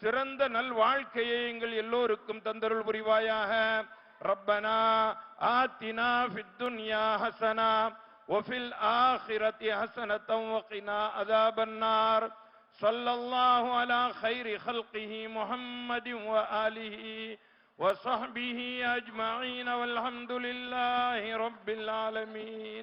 சிறந்த நல் வாழ்க்கையை எங்கள் எல்லோருக்கும் தந்தருள் புரிவாயாக ரப்பனா ஆத்தினா ஃபித் துன்யா ஹசனா وفي الآخرة حسنة وقنا عذاب النار صلى الله على خير خلقه محمد وآله وصحبه أجمعين والحمد لله رب العالمين